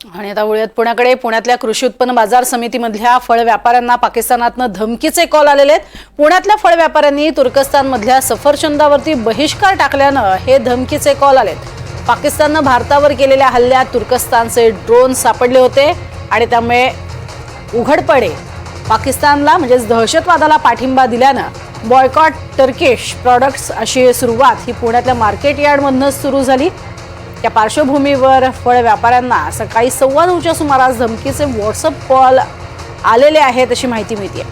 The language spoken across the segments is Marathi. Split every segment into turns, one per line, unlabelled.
आणि आता वळूयात पुण्याकडे. पुण्यातल्या कृषी उत्पन्न बाजार समितीमधल्या फळ व्यापाऱ्यांना पाकिस्तानातनं धमकीचे कॉल आलेले आहेत. पुण्यातल्या फळ व्यापाऱ्यांनी तुर्कस्तानमधल्या सफरचंदावरती बहिष्कार टाकल्यानं हे धमकीचे कॉल आलेत. पाकिस्ताननं भारतावर केलेल्या हल्ल्यात तुर्कस्तानचे ड्रोन सापडले होते आणि त्यामुळे उघडपणे पाकिस्तानला म्हणजेच दहशतवादाला पाठिंबा दिल्यानं बॉयकॉट टर्किश प्रॉडक्ट्स अशी सुरुवात ही पुण्यातल्या मार्केट यार्डमधनंच सुरू झाली. त्या पार्श्वभूमीवर फळ व्यापाऱ्यांना सकाळी सव्वा नऊच्या सुमारास धमकीचे व्हॉट्सअप कॉल आलेले आहेत अशी माहिती मिळते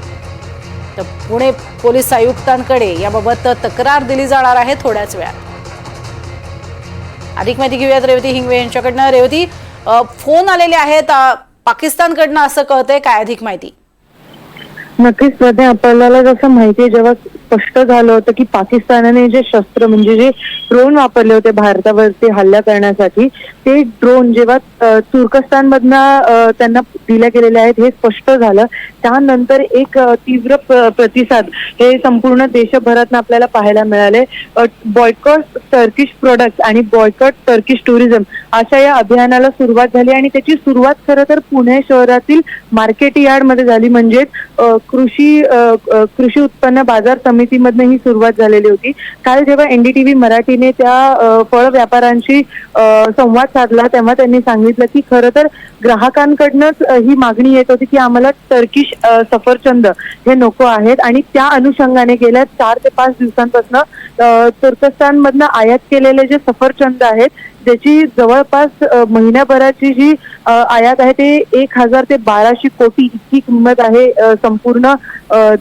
तर पुणे पोलीस आयुक्तांकडे याबाबत तक्रार दिली जाणार आहे थोड्याच वेळात. अधिक माहिती घेऊयात रेवती हिंगवे यांच्याकडनं. रेवती फोन आलेले आहेत पाकिस्तानकडनं असं कळतंय काय अधिक माहिती?
नक्कीच सध्या आपल्याला जसं माहिती जेव्हा स्पष्ट झालं होतं की पाकिस्तानाने जे शस्त्र म्हणजे जे ड्रोन वापरले होते भारतावरती हल्ला करण्यासाठी ते ड्रोन जेव्हा तुर्कस्तान मधनं त्यांना दिल्या गेलेले आहेत हे स्पष्ट झालं. त्यानंतर एक तीव्र प्रतिसाद हे संपूर्ण देशभरात आपल्याला पाहायला मिळाले. बॉयकॉट टर्किश प्रोडक्ट आणि बॉयकॉट टर्किश टुरिझम अशा या अभियानाला सुरुवात झाली आणि त्याची सुरुवात खरं तर पुणे शहरातील मार्केट यार्डमध्ये झाली. म्हणजेच कृषी कृषी उत्पन्न बाजार समितीमधनं ही सुरुवात झालेली होती. काल जेव्हा एनडीटीव्ही मराठीने त्या फळ व्यापाऱ्यांशी संवाद साधला तेव्हा त्यांनी सांगितलं की खरं तर ग्राहकांकडनंच ही मागणी येत होती की आम्हाला टर्किश सफरचंद हे नको आहेत. आणि त्या अनुषंगाने गेल्या चार ते पाच दिवसांपासून तुर्कस्तानमधनं आयात केलेले जे सफरचंद आहेत ज्याची जवळपास महिन्याभराची जी आयात आहे ते एक हजार ते बाराशे कोटी इतकी किंमत आहे संपूर्ण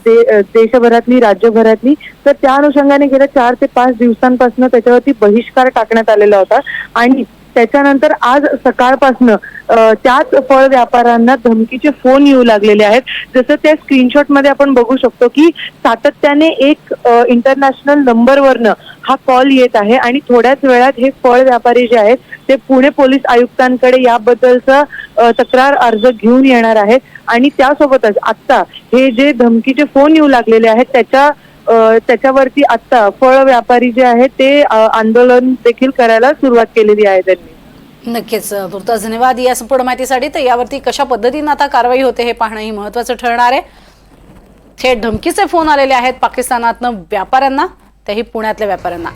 दे देशभरातली राज्यभरातली. तर त्या अनुषंगाने गेल्या चार ते पाच दिवसांपासून त्याच्यावरती बहिष्कार टाकण्यात आलेला होता. आणि त्याच्यानंतर आज सकाळपासनं त्याच फळ व्यापाऱ्यांना धमकीचे फोन येऊ लागलेले आहेत. जसं त्या स्क्रीनशॉटमध्ये आपण बघू शकतो की सातत्याने एक इंटरनॅशनल नंबरवरनं हा कॉल येत आहे आणि थोड्याच वेळात हे फळ व्यापारी जे आहेत ते पुणे पोलीस आयुक्तांकडे याबद्दलचा तक्रार अर्ज घेऊन येणार आहेत. आणि त्यासोबतच आता हे जे धमकीचे फोन येऊ लागलेले आहेत त्याच्या त्याच्यावरती आता फळ व्यापारी जे आहेत ते आंदोलन देखील करायला सुरुवात केलेली आहे त्यांनी.
नक्कीच तुर्तास धन्यवाद. या संपूर्ण माहितीसाठी तर यावरती कशा पद्धतीनं आता कारवाई होते हे पाहणंही महत्वाचं ठरणार आहे. थेट धमकीचे फोन आलेले आहेत पाकिस्तानातनं व्यापाऱ्यांना त्याही पुण्यातल्या व्यापाऱ्यांना.